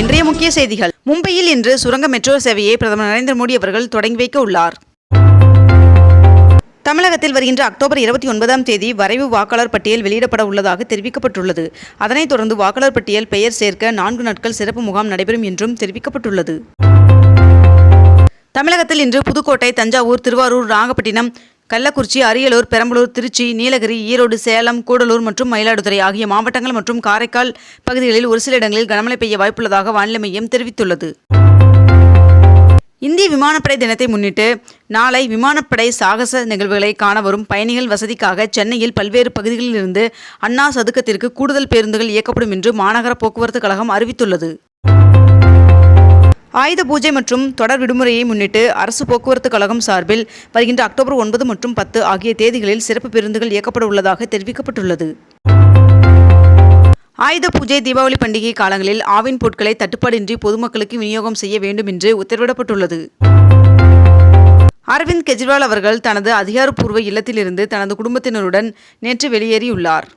இன்றைய முக்கிய செய்திகள். மும்பையில் இன்று சுரங்க மெட்ரோ சேவையை பிரதமர் நரேந்திர மோடி அவர்கள் தொடங்கி வைக்க உள்ளார். தமிழகத்தில் வருகின்ற அக்டோபர் இருபத்தி ஒன்பதாம் தேதி வரைவு வாக்காளர் பட்டியல் வெளியிடப்பட உள்ளதாக தெரிவிக்கப்பட்டுள்ளது. அதனைத் தொடர்ந்து வாக்காளர் பட்டியல் பெயர் சேர்க்க நான்கு நாட்கள் சிறப்பு முகாம் நடைபெறும் என்றும் தெரிவிக்கப்பட்டுள்ளது. தமிழகத்தில் இன்று புதுக்கோட்டை தஞ்சாவூர் திருவாரூர் நாகப்பட்டினம் கள்ளக்குறிச்சி அரியலூர் பெரம்பலூர் திருச்சி நீலகிரி ஈரோடு சேலம் கூடலூர் மற்றும் மயிலாடுதுறை ஆகிய மாவட்டங்கள் மற்றும் காரைக்கால் பகுதிகளில் ஒரு சில இடங்களில் கனமழை பெய்ய வாய்ப்புள்ளதாக வானிலை மையம் தெரிவித்துள்ளது. இந்திய விமானப்படை தினத்தை முன்னிட்டு நாளை விமானப்படை சாகச நிகழ்வுகளை காண வரும் பயணிகள் வசதிக்காக சென்னையில் பல்வேறு பகுதிகளிலிருந்து அண்ணா சதுக்கத்திற்கு கூடுதல் பேருந்துகள் இயக்கப்படும் என்று மாநகர போக்குவரத்து கழகம் அறிவித்துள்ளது. ஆயுத பூஜை மற்றும் தொடர் விடுமுறையை முன்னிட்டு அரசு போக்குவரத்து கழகம் சார்பில் வருகின்ற அக்டோபர் ஒன்பது மற்றும் பத்து ஆகிய தேதிகளில் சிறப்பு பேருந்துகள் இயக்கப்பட உள்ளதாக தெரிவிக்கப்பட்டுள்ளது. ஆயுத பூஜை தீபாவளி பண்டிகை காலங்களில் ஆவின் பொருட்களை தட்டுப்பாடின்றி பொதுமக்களுக்கு விநியோகம் செய்ய வேண்டும் என்று உத்தரவிடப்பட்டுள்ளது. அரவிந்த் கெஜ்ரிவால் அவர்கள் தனது அதிகாரப்பூர்வ இல்லத்திலிருந்து தனது குடும்பத்தினருடன் நேற்று வெளியேறியுள்ளார்.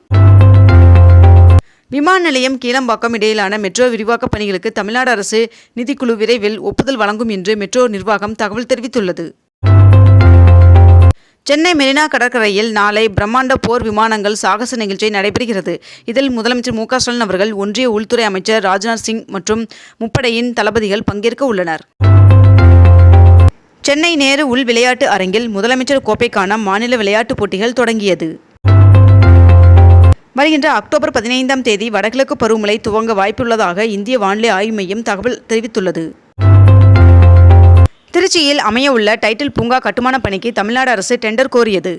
விமான நிலையம் கீழம்பாக்கம் இடையிலான மெட்ரோ விரிவாக்கப் பணிகளுக்கு தமிழ்நாடு அரசு நிதிக்குழு விரைவில் ஒப்புதல் வழங்கும் என்று மெட்ரோ நிர்வாகம் தகவல் தெரிவித்துள்ளது. சென்னை மெரினா கடற்கரையில் நாளை பிரம்மாண்ட போர் விமானங்கள் சாகச நிகழ்ச்சி நடைபெறுகிறது. இதில் முதலமைச்சர் மு க ஸ்டாலின் அவர்கள் ஒன்றிய உள்துறை அமைச்சர் ராஜ்நாத் சிங் மற்றும் முப்படையின் தளபதிகள் பங்கேற்க உள்ளனர். சென்னை நேரு உள் விளையாட்டு அரங்கில் முதலமைச்சர் கோப்பைக்கான மாநில விளையாட்டுப் போட்டிகள் தொடங்கியது. வருகின்ற அக்டோபர் பதினைந்தாம் தேதி வடகிழக்கு பருவமழை துவங்க வாய்ப்புள்ளதாக இந்திய வானிலை ஆய்வு மையம் தகவல் தெரிவித்துள்ளது. திருச்சியில் அமையவுள்ள டைட்டில் பூங்கா கட்டுமான பணிக்கு தமிழ்நாடு அரசு டெண்டர் கோரியது.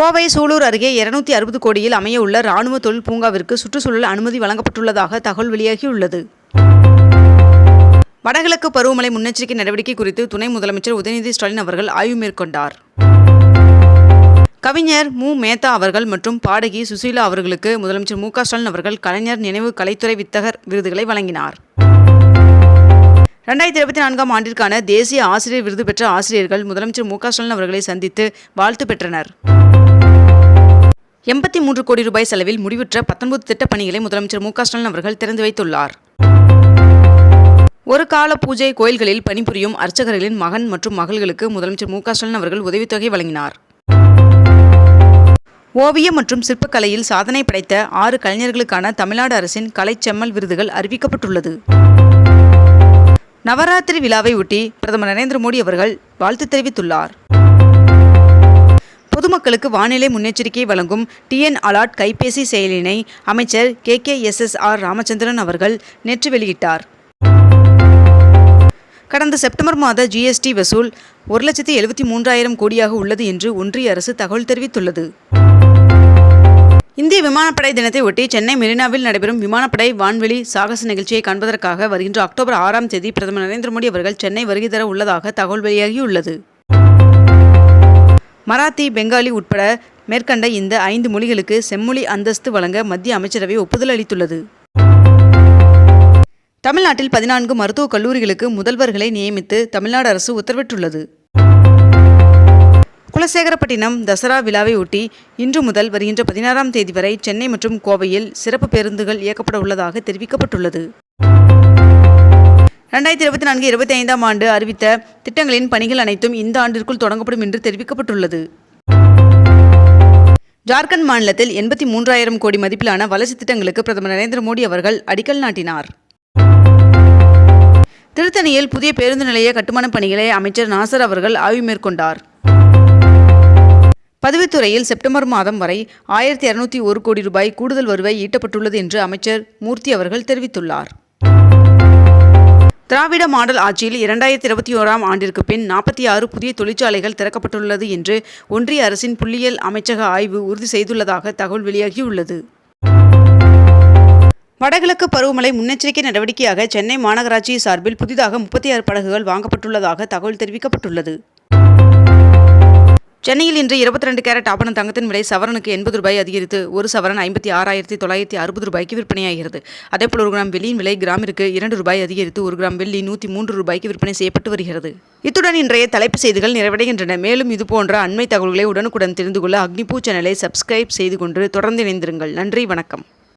கோவை சூலூர் அருகே இருநூத்தி அறுபது கோடியில் அமையவுள்ள ராணுவ தொழில் பூங்காவிற்கு சுற்றுச்சூழல் அனுமதி வழங்கப்பட்டுள்ளதாக தகவல் வெளியாகியுள்ளது. வடகிழக்கு பருவமழை முன்னெச்சரிக்கை நடவடிக்கை குறித்து துணை முதலமைச்சர் உதயநிதி ஸ்டாலின் அவர்கள் ஆய்வு மேற்கொண்டார். கவிஞர் மு. மேத்தா அவர்கள் மற்றும் பாடகி சுசீலா அவர்களுக்கு முதலமைச்சர் மு. ஸ்டாலின் அவர்கள் கலைஞர் நினைவு கலைத்துறை வித்தகர் விருதுகளை வழங்கினார். ரெண்டாயிரத்தி இருபத்தி நான்காம் ஆண்டிற்கான தேசிய ஆசிரியர் விருது பெற்ற ஆசிரியர்கள் முதலமைச்சர் மு. ஸ்டாலின் அவர்களை சந்தித்து வாழ்த்து பெற்றனர். எண்பத்தி மூன்று கோடி ரூபாய் செலவில் முடிவுற்ற பத்தொன்பது திட்டப் பணிகளை முதலமைச்சர் மு. ஸ்டாலின் அவர்கள் திறந்து வைத்துள்ளார். ஒரு கால பூஜை கோயில்களில் பணிபுரியும் அர்ச்சகர்களின் மகன் மற்றும் மகள்களுக்கு முதலமைச்சர் மு. ஸ்டாலின் அவர்கள் உதவித்தொகை வழங்கினார். ஓவியம் மற்றும் சிற்பக்கலையில் சாதனை படைத்த ஆறு கலைஞர்களுக்கான தமிழ்நாடு அரசின் கலைச்செம்மல் விருதுகள் அறிவிக்கப்பட்டுள்ளது. நவராத்திரி விழாவை ஒட்டி பிரதமர் நரேந்திர மோடி அவர்கள் வாழ்த்து தெரிவித்துள்ளார். பொதுமக்களுக்கு வானிலை முன்னெச்சரிக்கை வழங்கும் டிஎன் அலாட் கைபேசி செயலினை அமைச்சர் K K S S R Ramachandran அவர்கள் நேற்று வெளியிட்டார். கடந்த செப்டம்பர் மாத ஜிஎஸ்டி வசூல் ஒரு லட்சத்தி எழுபத்தி மூன்றாயிரம் கோடியாக உள்ளது என்று ஒன்றிய அரசு தகவல் தெரிவித்துள்ளது. இந்திய விமானப்படை தினத்தை ஒட்டி சென்னை மெரினாவில் நடைபெறும் விமானப்படை வான்வெளி சாகச நிகழ்ச்சியை காண்பதற்காக வருகின்ற அக்டோபர் ஆறாம் தேதி பிரதமர் நரேந்திர மோடி அவர்கள் சென்னை வருகை தர உள்ளதாக தகவல் வெளியாகியுள்ளது. மராத்தி பெங்காலி உட்பட மேற்கண்ட இந்த ஐந்து மொழிகளுக்கு செம்மொழி அந்தஸ்து வழங்க மத்திய அமைச்சரவை ஒப்புதல் அளித்துள்ளது. தமிழ்நாட்டில் பதினான்கு மருத்துவக் கல்லூரிகளுக்கு முதல்வர்களை நியமித்து தமிழ்நாடு அரசு உத்தரவிட்டுள்ளது. குலசேகரப்பட்டினம் தசரா விழாவை ஒட்டி இன்று முதல் வருகின்ற பதினாறாம் தேதி வரை சென்னை மற்றும் கோவையில் சிறப்பு பேருந்துகள் இயக்கப்பட உள்ளதாக தெரிவிக்கப்பட்டுள்ளது. ரெண்டாயிரத்தி இருபத்தி நான்கு இருபத்தி ஐந்தாம் ஆண்டு அறிவித்த திட்டங்களின் பணிகள் அனைத்தும் இந்த ஆண்டிற்குள் தொடங்கப்படும் என்று தெரிவிக்கப்பட்டுள்ளது. ஜார்க்கண்ட் மாநிலத்தில் எண்பத்தி மூன்றாயிரம் கோடி மதிப்பிலான வளர்ச்சி திட்டங்களுக்கு பிரதமர் நரேந்திர மோடி அவர்கள் அடிக்கல் நாட்டினார். திருத்தணியில் புதிய பேருந்து நிலைய கட்டுமானப் பணிகளை அமைச்சர் நாசர் அவர்கள் ஆய்வு மேற்கொண்டார். பதிவுத்துறையில் செப்டம்பர் மாதம் வரை ஆயிரத்தி இரநூத்தி ஒரு கோடி ரூபாய் கூடுதல் வருவாய் ஈட்டப்பட்டுள்ளது என்று அமைச்சர் மூர்த்தி அவர்கள் தெரிவித்துள்ளார். திராவிட மாடல் ஆட்சியில் இரண்டாயிரத்தி இருபத்தி ஓராம் ஆண்டிற்கு பின் நாற்பத்தி ஆறு புதிய தொழிற்சாலைகள் திறக்கப்பட்டுள்ளது என்று ஒன்றிய அரசின் புள்ளியியல் அமைச்சக ஆய்வு உறுதி செய்துள்ளதாக தகவல் வெளியாகியுள்ளது. வடகிழக்கு பருவமழை முன்னெச்சரிக்கை நடவடிக்கையாக சென்னை மாநகராட்சி சார்பில் புதிதாக முப்பத்தி ஆறு படகுகள் வாங்கப்பட்டுள்ளதாக தகவல் தெரிவிக்கப்பட்டுள்ளது. சென்னையில் இன்று இருபத்தி ரெண்டு கேரட் ஆபண தங்கத்தின் விலை சவரனுக்கு எண்பது ரூபாய் அதிகரித்து ஒரு சவரன் ஐம்பத்தி ஆறாயிரத்தி தொள்ளாயிரத்தி அறுபது ரூபாய்க்கு விற்பனையாகிறது. அதேபோல் ஒரு கிராம் வெள்ளியின் விலை கிராமிற்கு இரண்டு ரூபாய் அதிகரித்து ஒரு கிராம் வெள்ளி நூற்றி மூன்று ரூபாய்க்கு விற்பனை செய்யப்பட்டு வருகிறது. இத்துடன் இன்றைய தலைப்பு செய்திகள் நிறைவடைகின்றன. மேலும் இதுபோன்ற அண்மை தகவல்களை உடனுக்குடன் தெரிந்து கொள்ள அக்னிபூ சேனலை சப்ஸ்கிரைப் செய்து கொண்டு தொடர்ந்து இணைந்திருங்கள். நன்றி வணக்கம்.